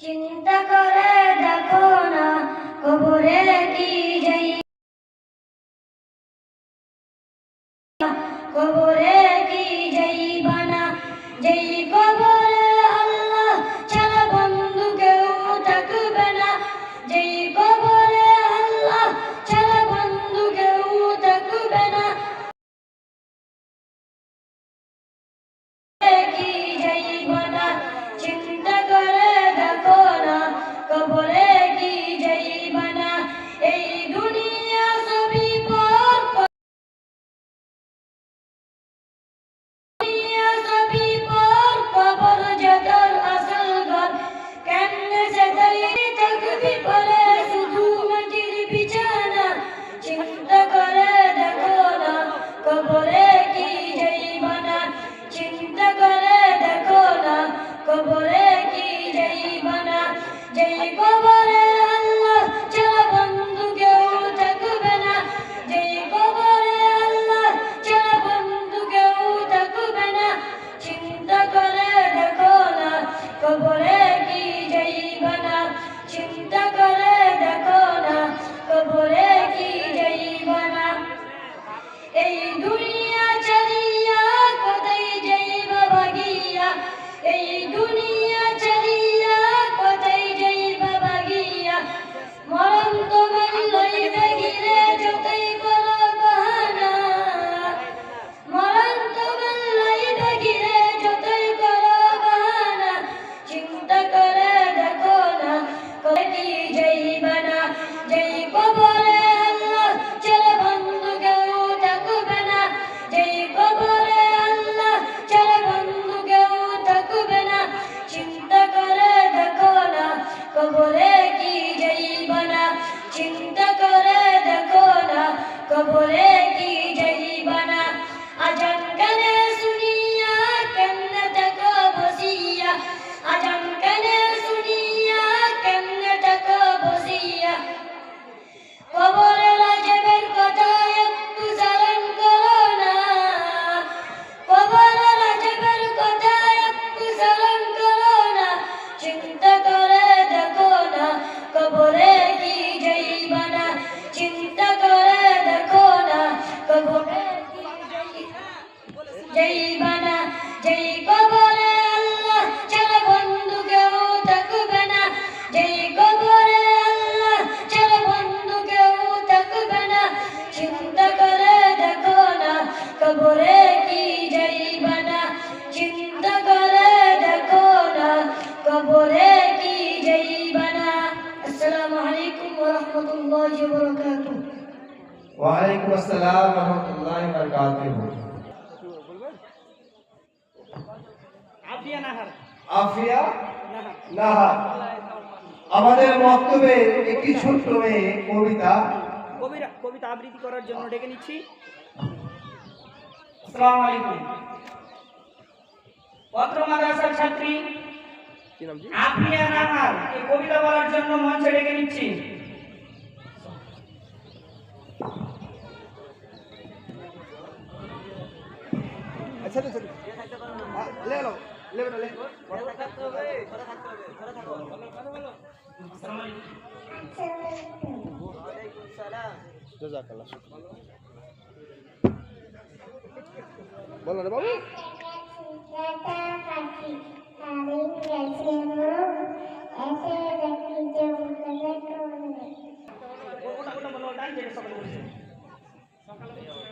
চিন্তা করে দেখো না কবরে কি যাই কবরে ওয়ালাইকুম আসসালাম রহমতুল্লাহ বারকাতুহু। আফিয়া নাহার। আফিয়া নাহার। আমাদের মক্তবে একটি ছোট্ট মেয়ে কবিতা। কবিরা কবিতা আবৃত্তি করার জন্য ডেকে নিচ্ছি। আসসালামু আলাইকুম। পত্র মাদ্রাসার ছাত্রী আফিয়া নাহার। এই কবিতা বলার জন্য মঞ্চে ডেকে নিচ্ছি। জাজাকাল্লা বল রে বাবু। সকালে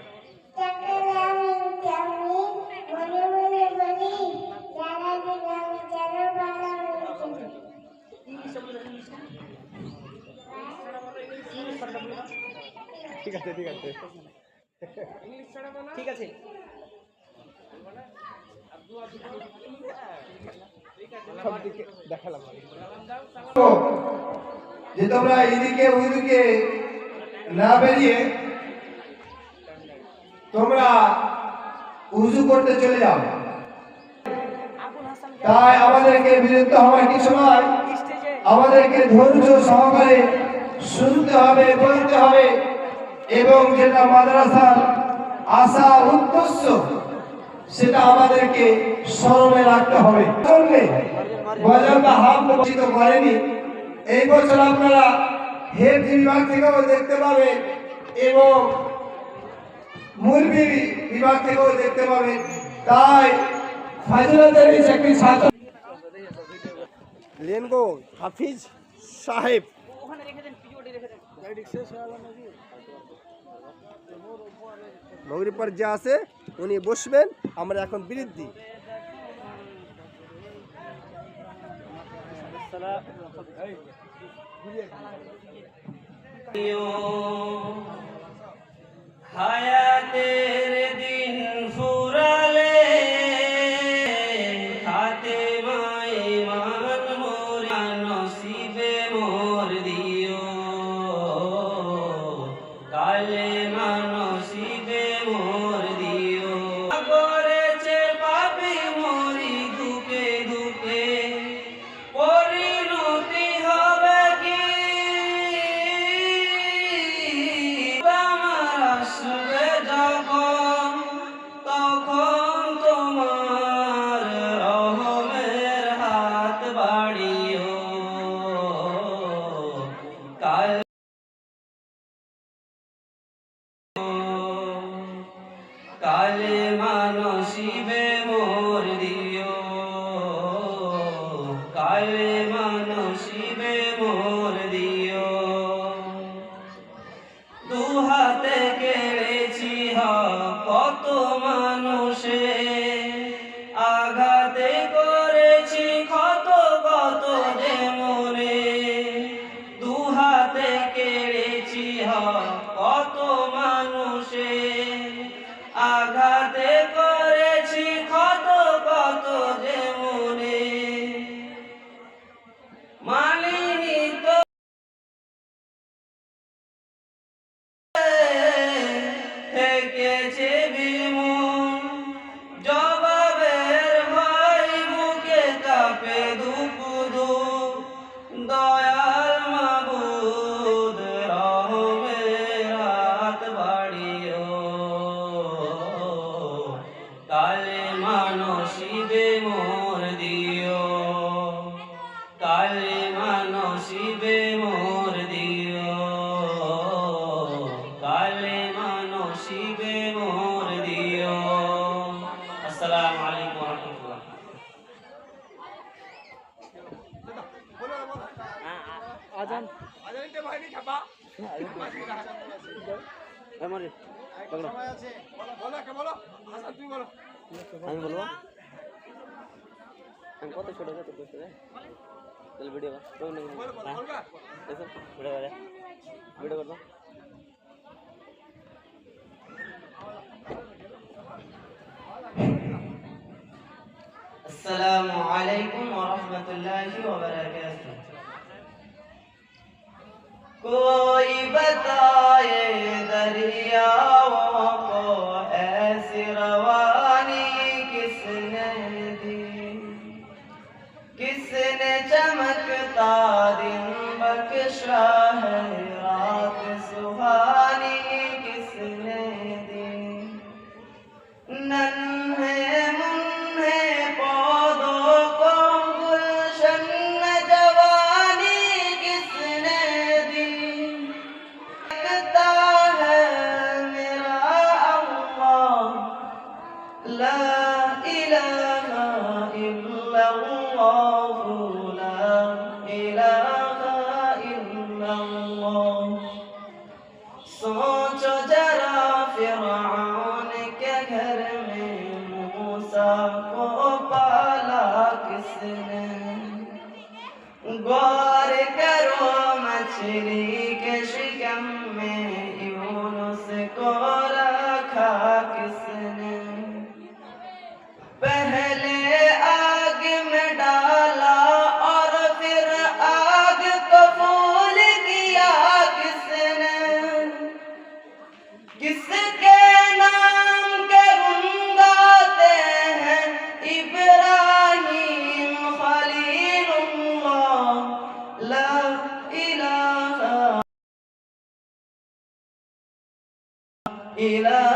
ঠিক আছে ঠিক আছে। ঠিক আছে। যে তোমরা এদিকে ওইদিকে না বেরিয়ে তোমরা উজু করতে চলে যাও। তাই আমাদেরকে বিরক্ত হওয়ার কি সময় আমাদেরকে ধৈর্য সহকারে শুনতে হবে বলতে হবে। এবং যেটা মাদ্রাসার আশা উদ্দেশ্য সেটা আমাদেরকে স্মরণে রাখতে হবে। গজলটা করেনি। এই বছর আপনারা হেড বিভাগ থেকেও দেখতে পাবেন এবং মুরবি বিভাগ থেকেও দেখতে পাবেন তাই ফাজিলাতের একটি ছাত্র লেনগো হাফিজ সাহেব। ওখানে রেখে দেন পিওটি রেখে দেন। মগরি পর যে আছে উনি বসবেন আমরা এখন বৃদ্ধি হায়াতের দিন মান মোর দিও। আজান আজানতে ভাইনি খাবা আমারে পাকড়ো সময় আছে বলো বলো কে বলো হাসান তুমি বলো আমি বলবো আমি কত ছোট কত ছোট রে চল ভিডিও কর তো না বলো বলো বলবা এসো ভিডিও করে ভিডিও করো السلام عليكم ورحمة الله وبركاته کوئی بتائے دریاؤں کو، ایسی روانی کس نے دی؟ کس نے چمکتا دن بخشا ہے رات سہا Amen. ilah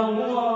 老公